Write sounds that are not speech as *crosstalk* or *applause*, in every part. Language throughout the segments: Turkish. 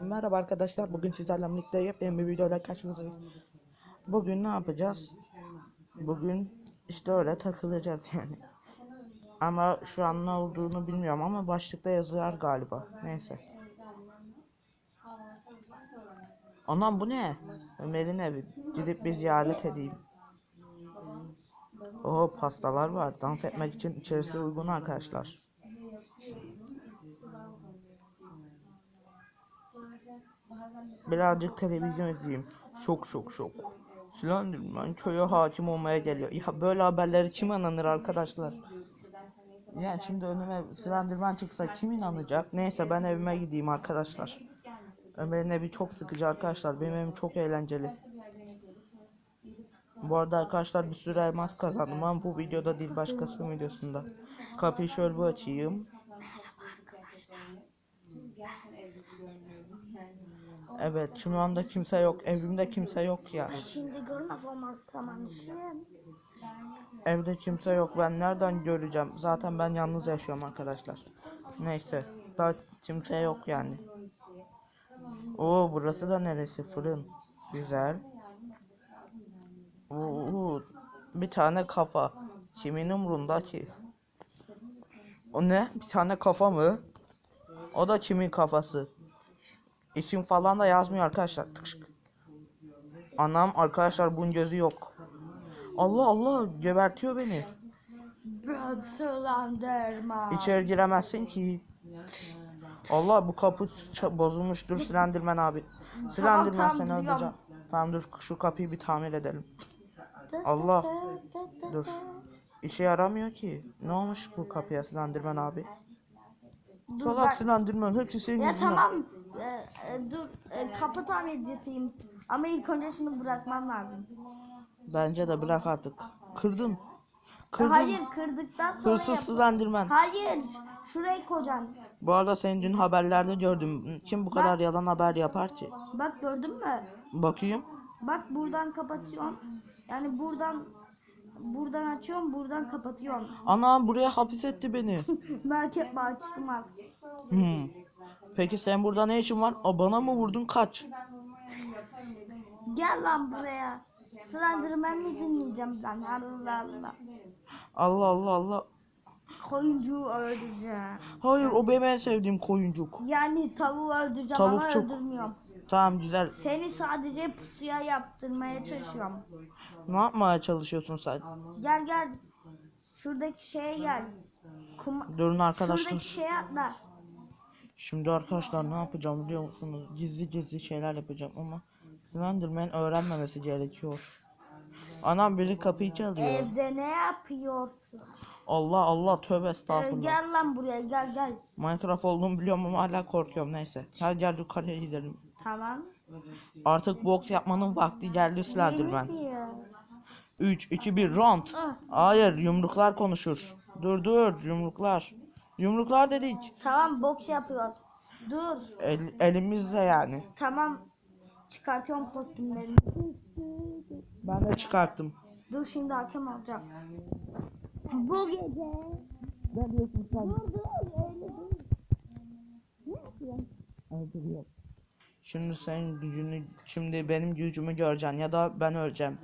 Merhaba arkadaşlar. Bugün sizlerle birlikte yepyeni bir videoyla karşınızdayız. Bugün ne yapacağız? Bugün işte öyle takılacağız yani. Ama şu an ne olduğunu bilmiyorum ama başlıkta yazıyor galiba. Neyse. Anam bu ne? Ömer'in evi. Gidip bir ziyaret edeyim. Oo pastalar var. Dans etmek için içerisi uygun arkadaşlar. Birazcık televizyon izleyeyim. Şok şok şok. Slenderman köye hakim olmaya geliyor. Ya böyle haberleri kim inanır arkadaşlar? Yani şimdi önüme Slenderman çıksa kim inanacak? Neyse ben evime gideyim arkadaşlar. Ömer'in evi çok sıkıcı arkadaşlar. Benim evim çok eğlenceli. Bu arada arkadaşlar bir sürü elmas kazandım ama bu videoda değil başkasının videosunda. Kapıyı şöyle bir açayım. Evet şu anda kimse yok. Evimde kimse yok ya. Şimdi görmez olmazsam anlaşayım. Evde kimse yok. Ben nereden göreceğim? Zaten ben yalnız yaşıyorum arkadaşlar. Neyse. Daha kimse yok yani. Oo burası da neresi? Fırın. Güzel. Oo bir tane kafa. Kimin umrunda ki? O ne? Bir tane kafa mı? O da kimin kafası? İsim falan da yazmıyor arkadaşlar. Anam arkadaşlar bunun gözü yok. Allah Allah gebertiyor beni. İçeri giremezsin ki. Allah bu kapı bozulmuş. Dur Slenderman abi. Slenderman seni öldüreceğim. Tamam dur şu kapıyı bir tamir edelim. Allah. Dur. İşe yaramıyor ki. Ne olmuş bu kapıya Slenderman abi? Dur, Salak Slenderman hepsi senin Ya yüzünden. tamam. Ee, e, dur. E, kapı tamircisiyim. Ama ilk önce şunu bırakmam lazım. Bence de bırak artık. Kırdın. Kırdın. Hayır kırdıktan sonra Hırsız yap. Slenderman. Hayır. Şurayı koyacaksın. Bu arada seni dün haberlerde gördüm. Kim bu kadar yalan haber yapar ki? Bak gördün mü? Bakayım. Bak buradan kapatıyorum. Yani buradan buradan açıyorum, buradan kapatıyorum. Anam buraya hapis etti beni. *laughs* Merak etme açtım artık. Hmm. Peki sen burada ne işin var? Aa, bana mı vurdun kaç? Gel lan buraya. Slenderman mi dinleyeceğim ben? Allah Allah. Allah Allah Allah. Koyuncuğu öldüreceğim. Hayır o benim en sevdiğim koyuncuk. Yani tavuğu öldüreceğim ama Tavuk çok- öldürmüyorum. Tamam güzel. Seni sadece pusuya yaptırmaya çalışıyorum. Ne yapmaya çalışıyorsun sen? Gel gel. Şuradaki şeye gel. Kuma... Durun arkadaşlar. Şuradaki şeye atla. Şimdi arkadaşlar ne yapacağım biliyor musunuz? Gizli gizli şeyler yapacağım ama Slenderman öğrenmemesi gerekiyor. Anam biri kapıyı çalıyor. Evde ne yapıyorsun? Allah Allah tövbe estağfurullah. gel lan buraya gel gel. Minecraft olduğumu biliyorum ama hala korkuyorum neyse. Gel gel yukarıya gidelim. Tamam. Artık boks yapmanın vakti geldi Slenderman. Neymiş ya? 3, 2, 1 round. Ah, Hayır yumruklar konuşur. Dur dur yumruklar. Yumruklar dedik. Tamam boks yapıyoruz. Dur. El, elimizle yani. Tamam. Çıkartıyorum kostümlerimi. Ben de çıkarttım. Dur şimdi hakem olacağım. Bu gece. Ne diyorsun sen? Dur dur öyle dur. Ne yapıyorsun? Öldürüyor. Şimdi senin gücünü, şimdi benim gücümü göreceksin ya da ben öleceğim.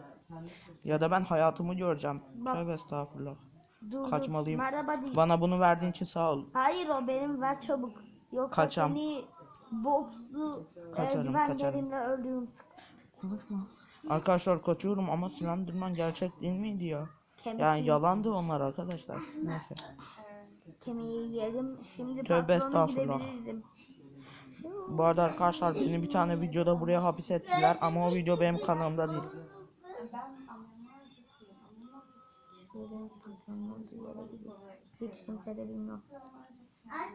Ya da ben hayatımı göreceğim. Bak. Tövbe estağfurullah. Dur Kaçmalıyım. dur. Merhaba değil. Bana bunu verdiğin için sağ ol. Hayır o benim ver çabuk. Yoksa Kaçam. seni bokslu Kaçarım, eldivenlerimle öldürürüm. Konuşma. Arkadaşlar kaçıyorum ama Slenderman gerçek değil miydi ya? Kemik Yani yalandı onlar arkadaşlar. Neyse. kemiği yedim. Şimdi Tövbe estağfurullah. Bu arada arkadaşlar beni bir tane videoda buraya hapis ettiler ama o video benim kanalımda değil. Olduğu yere gidiyor. Hiç kimse de bilmiyor.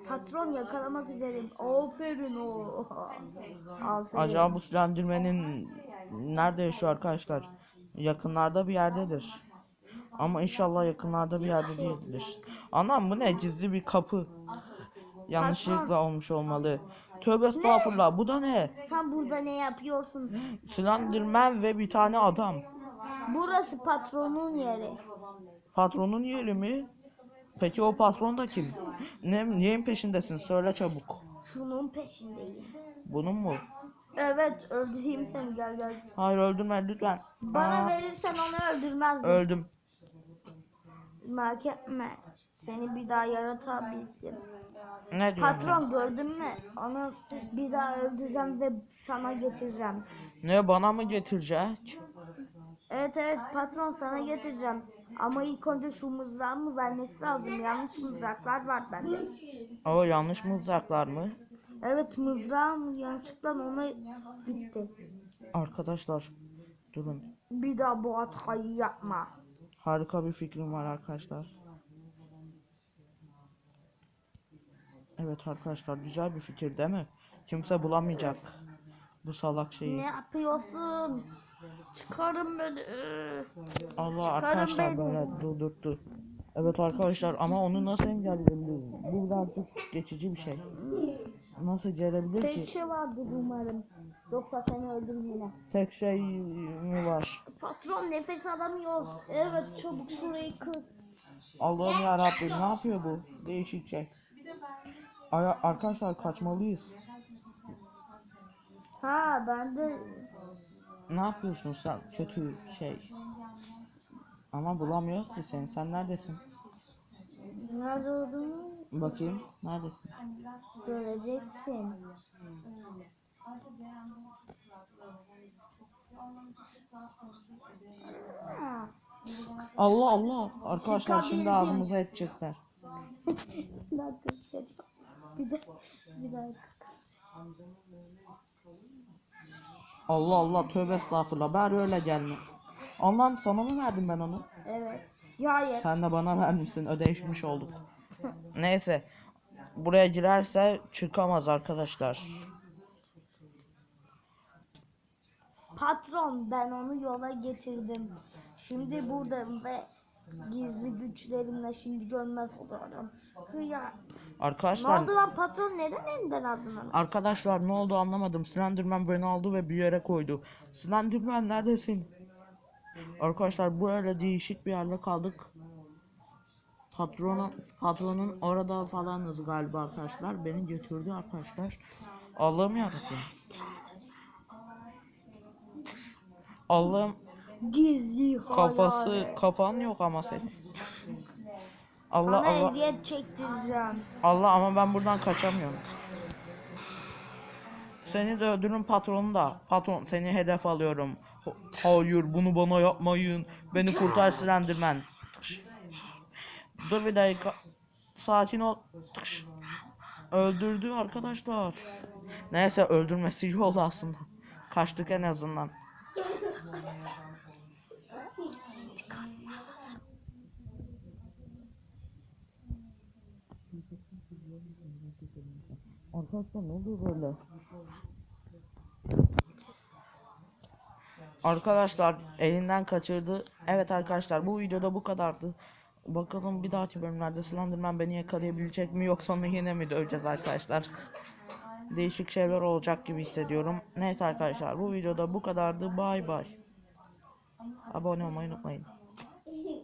Patron yakalamak üzereyim. Aferin o. Aferin. Acaba bu Slenderman'in nerede yaşıyor arkadaşlar? Yakınlarda bir yerdedir. Ama inşallah yakınlarda bir yerde değildir. Anam bu ne gizli bir kapı. Yanlışlıkla olmuş olmalı. Tövbe estağfurullah bu da ne? Sen burada ne yapıyorsun? Slenderman ve bir tane adam. Burası patronun yeri. Patronun yeri mi? Peki o patron da kim? Ne, neyin peşindesin? Söyle çabuk. Şunun peşindeyim. Bunun mu? Evet öldüreyim seni gel gel. Hayır öldürme lütfen. Bana Aa, verirsen onu öldürmezdim. Öldüm. Merak etme. Seni bir daha yaratabildim. Ne diyorsun? Patron gördün mü? Onu bir daha öldüreceğim ve sana getireceğim. Ne bana mı getirecek? Evet evet patron sana getireceğim. Ama ilk önce şu mızrağımı vermesi lazım. Yanlış mızraklar var bende. O yanlış mızraklar mı? Evet mızrağım yanlışlıkla ona gitti. Arkadaşlar durun. Bir daha bu hatayı yapma. Harika bir fikrim var arkadaşlar. Evet arkadaşlar güzel bir fikir değil mi? Kimse bulamayacak bu salak Ne şeyi. yapıyorsun? Çıkarın beni. Allah arkadaşlar beni. böyle durdurttu. Evet arkadaşlar ama onu nasıl engelleyebiliriz? Bu birazcık geçici bir şey. Nasıl gelebilir Tek ki? şey vardır umarım. Yoksa seni öldürürüm yine. Tek şey mi var? Patron nefes alamıyor. Evet çabuk şurayı kır. Allah'ım ya Rabbim ne yapıyor bu? Değişik şey. Ay arkadaşlar kaçmalıyız. Ha ben de Ne yapıyorsun sen kötü şey? Ama bulamıyoruz ki seni. Sen neredesin? nerede olduğunu Bakayım. Neredesin? göreceksin. Ha. Allah Allah. Arkadaşlar şimdi ağzımıza edecekler. *laughs* Bir dakika bir şey- Bir Allah Allah tövbe estağfurullah. Bari öyle gelme. Allah'ım sana mı verdim ben onu? Evet. Ya hayır. Sen de bana vermişsin. Ödeşmiş olduk. Neyse. Buraya girerse çıkamaz arkadaşlar. Patron ben onu yola getirdim. Şimdi buradayım ve gizli güçlerimle şimdi görmez olurum. Hıya. Ne Arkadaşlar oldu lan patron neden elimden aldın onu? Arkadaşlar ne oldu anlamadım. Slenderman beni aldı ve bir yere koydu. Slenderman neredesin? Arkadaşlar bu öyle değişik bir yerde kaldık. Patronun patronun orada falanız galiba arkadaşlar. Beni götürdü arkadaşlar. Allah'ım yarabbim. Allah'ım Gizli kafası kafan yok ama senin. Allah Sana Allah eziyet çektireceğim. Allah ama ben buradan kaçamıyorum. Seni de öldürün patronu da. Patron seni hedef alıyorum. Ho- Hayır bunu bana yapmayın. Beni kurtar Slenderman. Tıkş. Dur bir dakika. Sakin ol. Öldürdü arkadaşlar. Neyse öldürmesi iyi oldu aslında. Kaçtık en azından. Arkadaşlar ne oluyor böyle? Arkadaşlar elinden kaçırdı. Evet arkadaşlar bu videoda bu kadardı. Bakalım bir dahaki bölümlerde Slenderman beni yakalayabilecek mi yoksa onu yine mi döveceğiz arkadaşlar? Değişik şeyler olacak gibi hissediyorum. Neyse arkadaşlar bu videoda bu kadardı. Bay bay. Abone olmayı unutmayın.